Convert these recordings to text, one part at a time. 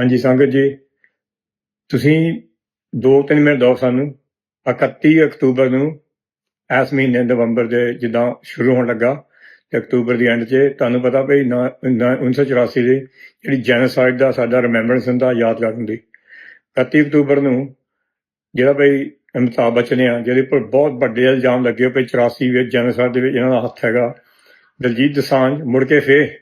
ਹਾਂਜੀ ਸੰਗਤ ਜੀ, ਤੁਸੀਂ 2-3 ਮਿੰਟ ਦਿਓ ਸਾਨੂੰ। 31 ਅਕਤੂਬਰ ਨੂੰ ਇਸ ਮਹੀਨੇ ਨਵੰਬਰ ਦੇ ਜਿੱਦਾਂ ਸ਼ੁਰੂ ਹੋਣ ਲੱਗਾ ਤੇ ਅਕਤੂਬਰ ਦੀ ਐਂਡ 'ਚ ਤੁਹਾਨੂੰ ਪਤਾ ਭਈ ਨਾ- ਨਾ- 1984 ਦੇ ਜਿਹੜੀ ਜੈਨੋਸਾਈਡ ਦਾ ਸਾਡਾ ਰਿਮੈਂਬਰੈਂਸ ਹੁੰਦਾ, ਯਾਦਗਾਰ ਹੁੰਦੀ। 31 ਅਕਤੂਬਰ ਨੂੰ ਜਿਹੜਾ ਭਈ ਅਮਿਤਾਭ ਬੱਚਨ ਆ, ਜਿਹਦੇ ਉੱਪਰ ਬਹੁਤ ਵੱਡੇ ਇਲਜ਼ਾਮ ਲੱਗੇ ਪਏ 84 ਵਿੱਚ ਜੈਨੋਸਾਈਡ ਦੇ ਵਿੱਚ, ਇਹਨਾਂ ਦਾ ਹੱਥ ਹੈਗਾ। ਦਲਜੀਤ ਦਸਾਂਝ ਮੁੜ ਕੇ ਫੇਰ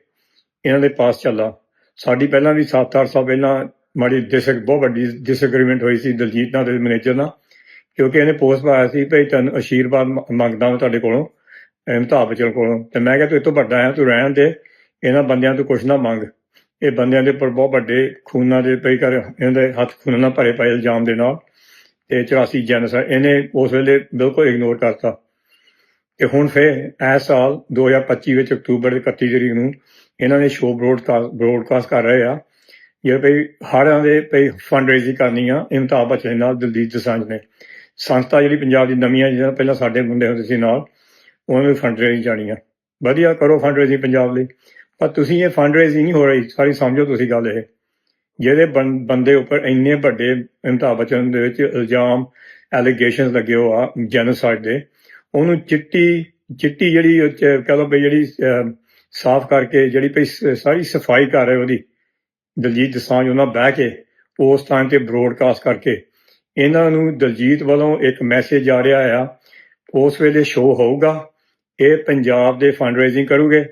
ਇਹਨਾਂ ਦੇ ਪਾਸ ਚੱਲਾ। ਸਾਡੀ ਪਹਿਲਾਂ ਵੀ 7-8 ਸਾਲ ਪਹਿਲਾਂ ਮਾੜੀ ਡਿਸਕ ਬਹੁਤ ਵੱਡੀ ਡਿਸਐਗਰੀਮੈਂਟ ਹੋਈ ਸੀ ਦਲਜੀਤ ਨਾਲ ਤੇ ਮੈਨੇਜਰ ਨਾਲ, ਕਿਉਂਕਿ ਇਹਨੇ ਪੋਸਟ ਪਾਇਆ ਸੀ ਭਈ ਤੁਹਾਨੂੰ ਅਸ਼ੀਰਵਾਦ ਮੰਗਦਾ ਮੈਂ ਤੁਹਾਡੇ ਕੋਲੋਂ ਅਮਿਤਾਭ ਬੱਚਨ ਕੋਲੋਂ। ਤੇ ਮੈਂ ਕਿਹਾ ਤੂੰ ਇਹ ਤੋਂ ਵੱਡਾ ਹੈ ਤੂੰ ਰਹਿਣ ਦੇ, ਇਹਨਾਂ ਬੰਦਿਆਂ ਤੋਂ ਕੁਝ ਨਾ ਮੰਗ। ਇਹ ਬੰਦਿਆਂ ਦੇ ਉੱਪਰ ਬਹੁਤ ਵੱਡੇ ਖੂਨਾਂ ਦੇ ਪਈ ਕਰ ਇਹਨਾਂ ਦੇ ਹੱਥ ਖੂਨਾਂ ਨਾਲ ਭਰੇ ਪਏ ਇਲਜ਼ਾਮ ਦੇ ਨਾਲ। ਤੇ 84 ਜੈਨਸਾਈਡ ਇਹਨੇ ਉਸ ਵੇਲੇ ਬਿਲਕੁਲ ਇਗਨੋਰ ਕਰਤਾ। ਤੇ ਹੁਣ ਫੇਰ ਇਸ ਸਾਲ 2025 ਵਿੱਚ ਅਕਤੂਬਰ ਦੇ 31 ਤਰੀਕ ਨੂੰ ਇਹਨਾਂ ਨੇ ਸ਼ੋਅ ਬ੍ਰੋਡਕਾਸਟ ਬ੍ਰੋਡਕਾਸਟ ਕਰ ਰਹੇ ਆ। ਜਿਹੜੇ ਭਈ ਹੜਾਂ ਦੇ ਭਈ ਫੰਡ ਰੇਜ਼ਿੰਗ ਕਰਨੀ ਆ, ਅਮਿਤਾਭ ਬੱਚਨ ਨਾਲ, ਦਲਜੀਤ ਦੋਸਾਂਝ ਨੇ। ਸੰਸਥਾ ਜਿਹੜੀ ਪੰਜਾਬ ਦੀ ਨਵੀਂ ਆ ਜਿਹੜਾ ਪਹਿਲਾਂ ਸਾਡੇ ਮੁੰਡੇ ਹੁੰਦੇ ਸੀ ਨਾਲ, ਉਹਨਾਂ ਨੂੰ ਫੰਡ ਰੇਜ਼ਿੰਗ ਜਾਣੀ ਆ। ਵਧੀਆ ਕਰੋ ਫੰਡ ਰੇਜ਼ਿੰਗ ਪੰਜਾਬ ਲਈ। ਪਰ ਤੁਸੀਂ ਇਹ ਫੰਡ ਰੇਜ਼ਿੰਗ ਨਹੀਂ ਹੋ ਰਹੀ, ਸਾਰੀ ਸਮਝੋ ਤੁਸੀਂ ਗੱਲ ਇਹ। ਜਿਹੜੇ ਬੰ- ਬੰਦੇ ਉੱਪਰ ਇੰਨੇ ਵੱਡੇ ਅਮਿਤਾਭ ਬੱਚਨ ਦੇ ਵਿੱਚ ਇਲਜ਼ਾਮ ਐਲੀਗੇਸ਼ਨਸ ਲੱਗੇ ਹੋ ਆ ਜੈਨੋਸਾਈਡ ਦੇ, ਉਹਨੂੰ ਚਿੱਟੀ ਚਿੱਟੀ ਜਿਹੜੀ ਉਹ ਕਹਿ ਲਓ ਵੀ ਜਿਹੜੀ ਸਾਫ਼ ਕਰਕੇ ਜਿਹੜੀ ਭਈ ਸ- ਸਾਰੀ ਸਫ਼ਾਈ ਕਰ ਰਹੇ ਉਹਦੀ, ਦਲਜੀਤ ਦਸਾਂਝ ਉਹਨਾਂ ਬਹਿ ਕੇ ਉਸ ਟਾਈਮ ਤੇ ਬ੍ਰੋਡਕਾਸਟ ਕਰਕੇ ਇਹਨਾਂ ਨੂੰ ਦਲਜੀਤ ਵੱਲੋਂ ਇੱਕ ਮੈਸੇਜ ਆ ਰਿਹਾ ਆ, ਉਸ ਵੇਲੇ ਸ਼ੋਅ ਹੋਊਗਾ, ਇਹ ਪੰਜਾਬ ਦੇ ਫੰਡ ਰੇਜ਼ਿੰਗ ਕਰੂਗੇ,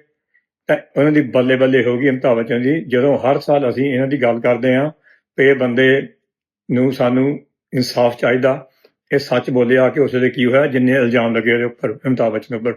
ਤਾਂ ਉਹਨਾਂ ਦੀ ਬੱਲੇ ਬੱਲੇ ਹੋਊਗੀ ਅਮਿਤਾਭ ਬੱਚਨ ਦੀ, ਜਦੋਂ ਹਰ ਸਾਲ ਅਸੀਂ ਇਹਨਾਂ ਦੀ ਗੱਲ ਕਰਦੇ ਹਾਂ ਕਿ ਇਹ ਬੰਦੇ ਨੂੰ ਸਾਨੂੰ ਇਨਸਾਫ ਚਾਹੀਦਾ, ਇਹ ਸੱਚ ਬੋਲਿਆ ਕਿ ਉਸ ਵੇਲੇ ਕੀ ਹੋਇਆ, ਜਿੰਨੇ ਇਲਜ਼ਾਮ ਲੱਗੇ ਉਹਦੇ ਉੱਪਰ, ਅਮਿਤਾਭ ਬੱਚਨ ਉੱਪਰ।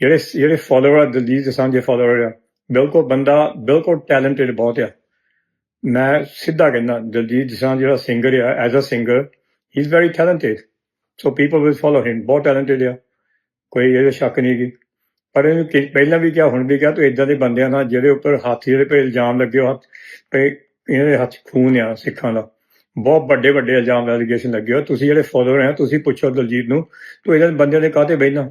ਜਿਹੜੇ ਜਿਹੜੇ ਫਾਲੋਅਰ ਆ, ਦਲਜੀਤ ਦਸਾਂਝ ਦੇ ਫਾਲੋਅਰ ਆ, ਬਿਲਕੁਲ ਬੰਦਾ, ਬਿਲਕੁਲ ਟੈਲੈਂਟਡ ਬਹੁਤ ਆ। ਮੈਂ ਸਿੱਧਾ ਕਹਿੰਦਾ, ਦਲਜੀਤ ਦਸਾਂਝ ਜਿਹੜਾ ਸਿੰਗਰ ਆ as a singer he is very talented so people will follow him ਬਹੁਤ ਟੈਲੈਂਟਡ ਆ। ਕੋਈ ਇਹਦੇ ਸ਼ੱਕ ਨਹੀਂ ਕਿ ਪਰ ਇਹਨੂੰ ਪਹਿਲਾਂ ਵੀ ਕਿਹਾ, ਹੁਣ ਵੀ ਕਿਹਾ, ਤੂੰ ਇਦਾਂ ਦੇ ਬੰਦਿਆਂ ਨਾਲ ਜਿਹੜੇ ਉੱਪਰ ਹਾਥੀ ਜਿਹੜੇ ਪੇ ਇਲਜ਼ਾਮ ਲੱਗੇ ਹੋ ਹੱਥ ਪੇ ਇਹਨਾਂ ਦੇ ਹੱਥ ਖੂਨ ਆ ਸਿੱਖਾਂ ਦਾ। ਬਹੁਤ ਵੱਡੇ ਵੱਡੇ ਇਲਜ਼ਾਮ ਐਲੀਗੇਸ਼ਨ ਲੱਗੇ ਹੋ ਤੁਸੀਂ ਜਿਹੜੇ ਫਾਲੋਅਰ ਆ, ਤੁਸੀਂ ਪੁੱਛੋ ਦਲਜੀਤ ਨੂੰ, ਤੂੰ ਇਹਨਾਂ ਬੰਦਿਆਂ ਦੇ ਕਾਹਤੇ ਬਹਿਣਾ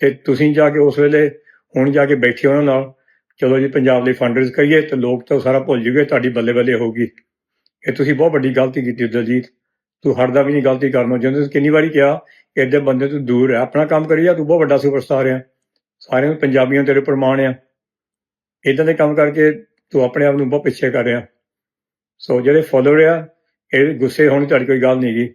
ਤੇ ਤੁਸੀਂ ਜਾ ਕੇ ਉਸ ਵੇਲੇ ਹੁਣ ਜਾ ਕੇ ਬੈਠੇ ਉਹਨਾਂ ਨਾਲ, ਚਲੋ ਜੀ ਪੰਜਾਬ ਲਈ ਫੰਡਰਸ ਕਰੀਏ ਤੇ ਲੋਕ ਤਾਂ ਸਾਰਾ ਭੁੱਲ ਜੂਗੇ, ਤੁਹਾਡੀ ਬੱਲੇ ਬੱਲੇ ਹੋਊਗੀ। ਇਹ ਤੁਸੀਂ ਬਹੁਤ ਵੱਡੀ ਗਲਤੀ ਕੀਤੀ ਦਲਜੀਤ। ਤੂੰ ਹਟਦਾ ਵੀ ਨਹੀਂ, ਗਲਤੀ ਕਰਨੋਂ ਜਿੰਦੇ ਕਿੰਨੀ ਵਾਰੀ ਕਿਹਾ ਕਿ ਏਡੇ ਬੰਦੇ ਤੋਂ ਦੂਰ ਹੈ ਆਪਣਾ ਕੰਮ ਕਰੀ ਕਰੀਆ ਤੂੰ ਬਹੁਤ ਵੱਡਾ ਸੁਪਰਸਟਾਰ ਆ। ਸਾਰਿਆਂ ਨੂੰ ਪੰਜਾਬੀਆਂ ਤੇਰੇ ਪ੍ਰਮਾਣ ਆ। ਇਦਾਂ ਦੇ ਕੰਮ ਕਰਕੇ ਤੂੰ ਆਪਣੇ ਆਪ ਨੂੰ ਬਹੁਤ ਪਿੱਛੇ ਕਰ ਰਿਹਾ। ਸੋ ਜਿਹੜੇ ਫਾਲੋਅਰ ਆ, ਇਹ ਗੁੱਸੇ ਹੋਣ ਦੀ ਤੁਹਾਡੀ ਕੋਈ ਗੱਲ ਨਹੀਂ ਗੀ।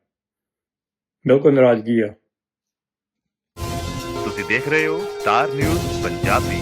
ਬਿਲਕੁਲ ਨਾਰਾਜ਼ਗੀ ਆ। ਤੁਸੀਂ ਦੇਖ ਰਹੇ ਹੋ ਸਟਾਰ ਨਿਊਜ਼ ਪੰਜਾਬੀ।